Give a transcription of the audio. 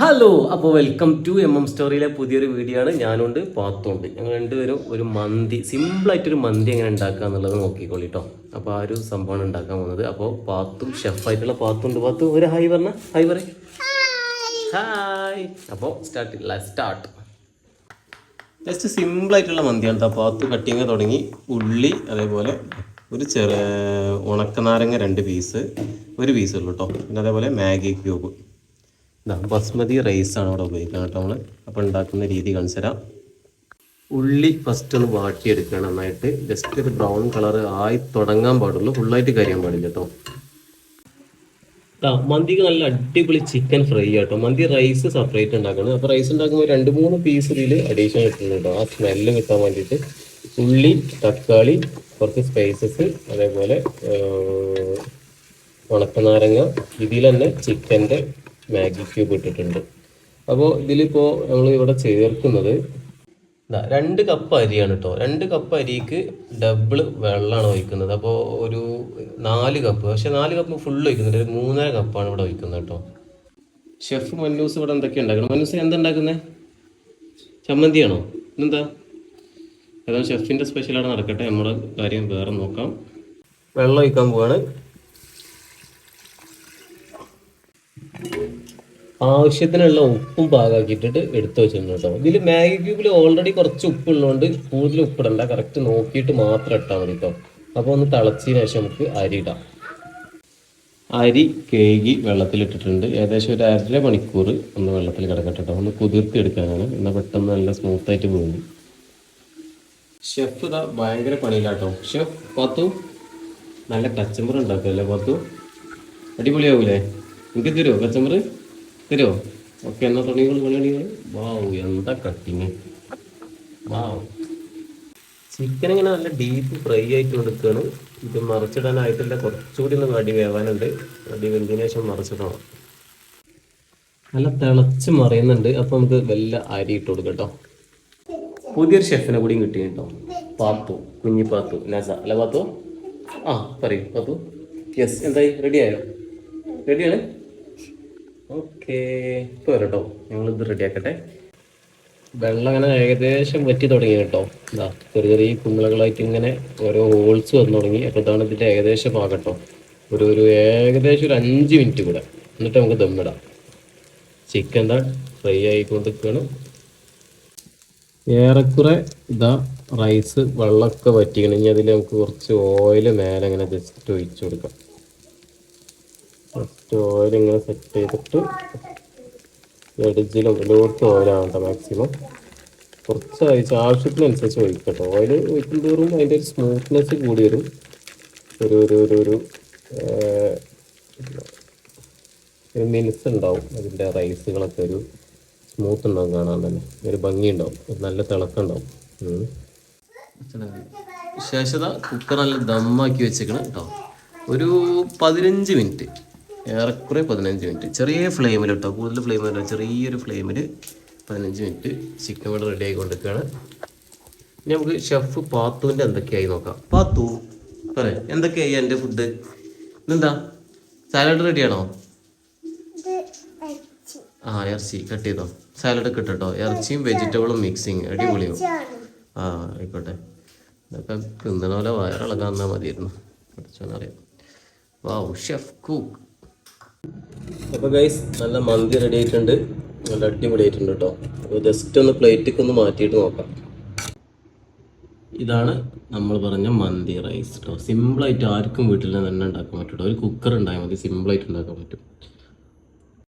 Hello അപ്പോൾ welcome to M M സ്റ്റോറിയിലെ പുതിയൊരു വീഡിയോ ആണ്. ഞാനുണ്ട് പാത്തുണ്ട്. ഞങ്ങൾ രണ്ടുപേരും ഒരു മന്തി സിമ്പിളായിട്ടൊരു മന്തി എങ്ങനെ ഉണ്ടാക്കുക എന്നുള്ളത് നോക്കിക്കോളി കേട്ടോ അപ്പോൾ ആ ഒരു സംഭവമാണ് ഉണ്ടാക്കാൻ പോകുന്നത്. അപ്പോൾ പാത്തും ഷെഫായിട്ടുള്ള പാത്തുണ്ട് പാത്തു ഒരു ഹായ് പറഞ്ഞ ഹായ് പറ ഹായ് അപ്പോൾ സ്റ്റാർട്ട് സ്റ്റാർട്ട് ജസ്റ്റ് സിമ്പിളായിട്ടുള്ള മന്തിയാണ് കേട്ടോ പാത്തു കട്ടിങ് തുടങ്ങി. ഉള്ളി അതേപോലെ ഒരു ചെറു ഉണക്കനാരങ്ങ രണ്ട് പീസ് ഒരു പീസ് ഉള്ളൂ കേട്ടോ പിന്നെ അതേപോലെ മാഗി ക്യൂബ്. ബസ്മതി റൈസ് ആണ് അവിടെ ഉപയോഗിക്കുന്നത് കേട്ടോ നമ്മൾ അപ്പോൾ ഉണ്ടാക്കുന്ന രീതി കാണിച്ചു തരാം ഉള്ളി ഫസ്റ്റ് ഒന്ന് വാട്ടിയെടുക്കണം നന്നായിട്ട്. ജസ്റ്റ് ഒരു ബ്രൗൺ കളർ ആയി തുടങ്ങാൻ പാടുള്ളൂ. ഫുള്ളായിട്ട് കരിയാൻ പാടില്ല കേട്ടോ. മന്തിക്ക് നല്ല അടിപൊളി ചിക്കൻ ഫ്രൈ ആട്ടോ മന്തി റൈസ് സെപ്പറേറ്റ് ഉണ്ടാക്കണം. അപ്പോൾ റൈസ് ഉണ്ടാക്കുമ്പോൾ രണ്ട് മൂന്ന് പീസ് ഇതിൽ അഡീഷണൽ കിട്ടുന്നുണ്ട് കേട്ടോ. ആ സ്മെല്ല് കിട്ടാൻ വേണ്ടിയിട്ട് ഉള്ളി തക്കാളി കുറച്ച് സ്പൈസസ് അതേപോലെ ഉണക്ക ഉണക്കനാരങ്ങ. ഇതിൽ തന്നെ ചിക്കന്റെ മാഗി ക്യൂബ് ഇട്ടിട്ടുണ്ട്. അപ്പോൾ ഇതിലിപ്പോൾ നമ്മൾ ഇവിടെ ചേർക്കുന്നത് രണ്ട് കപ്പ് അരിയാണ് കേട്ടോ രണ്ട് കപ്പ് അരിക്ക് ഡബിൾ വെള്ളമാണ് ഒഴിക്കുന്നത്. അപ്പോൾ ഒരു നാല് കപ്പ് പക്ഷെ നാല് കപ്പ് ഫുള്ള് ഒഴിക്കുന്നുണ്ട്. ഒരു മൂന്നര കപ്പാണ് ഇവിടെ ഒഴിക്കുന്നത് കേട്ടോ ഷെഫ് മന്നൂസ് ഇവിടെ എന്തൊക്കെ ഉണ്ടാക്കണം? മന്നൂസ് എന്താ ഉണ്ടാക്കുന്നത് ചമ്മന്തിയാണോ? ഇന്നെന്താ? ഏതായാലും ഷെഫിന്റെ സ്പെഷ്യലാണ് നടക്കട്ടെ. നമ്മുടെ കാര്യം വേറെ നോക്കാം. വെള്ളം ഒഴിക്കാൻ പോവാണ്. ആവശ്യത്തിനുള്ള ഉപ്പും പാകാക്കിയിട്ടിട്ട് എടുത്തു വെച്ചിട്ടുണ്ട് കേട്ടോ. ഇതിൽ മാഗി ക്യൂബിൽ ഓൾറെഡി കുറച്ച് ഉപ്പുള്ളതുകൊണ്ട് കൂടുതൽ ഉപ്പിടണ്ട. കറക്റ്റ് നോക്കിയിട്ട് മാത്രം ഇട്ടാൽ മതി കേട്ടോ. അപ്പോൾ ഒന്ന് തിളച്ചതിന് ശേഷം നമുക്ക് അരി ഇടാം. അരി കേകി വെള്ളത്തിലിട്ടിട്ടുണ്ട്. ഏകദേശം ഒരു അര മണിക്കൂർ ഒന്ന് വെള്ളത്തിൽ കിടക്കട്ടെ കേട്ടോ. ഒന്ന് കുതിർത്തി എടുക്കാനാണ് എന്നാൽ പെട്ടെന്ന് നല്ല സ്മൂത്തായിട്ട് പോകുന്നു ഷെഫ് ഇതാ ഭയങ്കര പണിയില്ലാട്ടോ ഷെഫ് പത്തു നല്ല കച്ചമ്പർ ഉണ്ടാക്കുമല്ലേ പത്തു? അടിപൊളിയാവൂലേ? നിങ്ങൾക്ക് തരുമോ കച്ചമ്പർ തരുമോ? ഓക്കെ എന്നാ തുടങ്ങിക്കോളൂ പണിയണികൾ വാവ് എന്താ കട്ടിങ് വാവ്. ചിക്കൻ ഇങ്ങനെ നല്ല ഡീപ്പ് ഫ്രൈ ആയിട്ട് കൊടുക്കുകയാണ് ഇത് മറിച്ചിടാനായിട്ടില്ല. കുറച്ചുകൂടി ഒന്ന് അടി വേവാനുണ്ട്. അടി വെന്തതിന് ശേഷം മറിച്ചിടണം. നല്ല തിളച്ച് മറിയുന്നുണ്ട്. അപ്പൊ നമുക്ക് വല്ല അരി ഇട്ട് കൊടുക്കാം കേട്ടോ പുതിയൊരു ഷെഫിനെ കൂടിയും കിട്ടി കേട്ടോ പാത്തു കുഞ്ഞി പാത്തു. നസ അല്ല പാത്തു? ആ പറയൂ. പാത്തു? യെസ് എന്തായി? റെഡിയായോ ആയോ? റെഡിയാണ് ഓക്കെ. ഇപ്പോൾ വരട്ടോ. ഞങ്ങളിത് റെഡിയാക്കട്ടെ വെള്ളം അങ്ങനെ ഏകദേശം വറ്റി തുടങ്ങി കേട്ടോ. ഇതാ ചെറിയ ചെറിയ കുമ്പളകളായിട്ട് ഇങ്ങനെ ഓരോ ഹോൾസ് വന്നു തുടങ്ങി. അപ്പോൾ ഇതാണ് ഇതിന്റെ ഏകദേശം പാകട്ടോ ഒരു ഒരു ഏകദേശം ഒരു അഞ്ച് മിനിറ്റ് കൂടെ. എന്നിട്ട് നമുക്ക് ദമ്മിടാം ചിക്കൻ എന്താ ഫ്രൈ ആയിക്കൊണ്ടിരിക്കുകയാണ് ഏറെക്കുറെ ഇതാ റൈസ് വെള്ളമൊക്കെ വറ്റിക്കണം. ഇനി അതിൽ നമുക്ക് കുറച്ച് ഓയിൽ മേലെ ഇങ്ങനെ ജസ്റ്റ് ഒഴിച്ചു കൊടുക്കാം. ജസ്റ്റ് ഓയിൽ സെറ്റ് ചെയ്തിട്ട് എഡിജിലും എല്ലായിടത്തും ഓയിലാണ് കേട്ടോ മാക്സിമം കുറച്ച് അയച്ച് ആവശ്യത്തിനനുസരിച്ച് ഒഴിക്കട്ടോ. ഓയിൽ ഒഴിക്കും തോറും അതിന്റെ ഒരു സ്മൂത്ത്നെസ് കൂടി വരും. ഒരു ഒരു ഒരു ഒരു ഒരു മിനുസ് ഉണ്ടാവും. അതിന്റെ റൈസുകളൊക്കെ ഒരു സ്മൂത്ത് ഉണ്ടാവും കാണാൻ തന്നെ. ഒരു ഭംഗി ഉണ്ടാവും നല്ല തിളക്കം ഉണ്ടാവും ഉം. ശേഷത കുക്കർ നല്ല ദമ്മാക്കി വെച്ചേക്കണം കേട്ടോ. ഒരു പതിനഞ്ച് മിനിറ്റ് ഏറെക്കുറെ പതിനഞ്ച് മിനിറ്റ്. ചെറിയ ഫ്ലെയിമിൽ കേട്ടോ കൂടുതൽ ഫ്ലെയിം ഫ്ലെയിമിൽ ചെറിയൊരു ഫ്ലെയിമിൽ പതിനഞ്ച് മിനിറ്റ് ചിക്കൻ ഇവിടെ റെഡി ആയിക്കൊണ്ടിരിക്കുകയാണ് ഇനി നമുക്ക് ഷെഫ് പാത്തുവിന്റെ എന്തൊക്കെയായി നോക്കാം. പാത്തു പറ എന്തൊക്കെയായി എന്റെ ഫുഡ് ഇതെന്താ? സാലഡ് റെഡിയാണോ ആ ഇറച്ചി കട്ട് ചെയ്തോ? സാലഡ് ഒക്കെ ഇട്ടോ ഇറച്ചിയും വെജിറ്റബിളും മിക്സിങ് അടിപൊളിയോ? ആ ആയിക്കോട്ടെ. ഇതൊക്കെ തിന്നണ പോലെ വയറിളകാൻ തന്നാൽ മതിയായിരുന്നു. പഠിച്ചോന്നറിയാം വാ ഷെഫ് കുക്ക് അപ്പോൾ ഗൈസ് നല്ല മന്തി റെഡി ആയിട്ടുണ്ട്. നല്ല അടിപൊളി ആയിട്ടുണ്ട് കേട്ടോ ജസ്റ്റ് ഒന്ന് പ്ലേറ്റിക്ക് ഒന്ന് മാറ്റിയിട്ട് നോക്കാം. ഇതാണ് നമ്മൾ പറഞ്ഞ മന്തി റൈസ് കേട്ടോ സിമ്പിളായിട്ട് ആർക്കും വീട്ടിൽ തന്നെ ഉണ്ടാക്കാൻ പറ്റും ഒരു കുക്കർ ഉണ്ടായാൽ മതി സിമ്പിളായിട്ട് ഉണ്ടാക്കാൻ പറ്റും.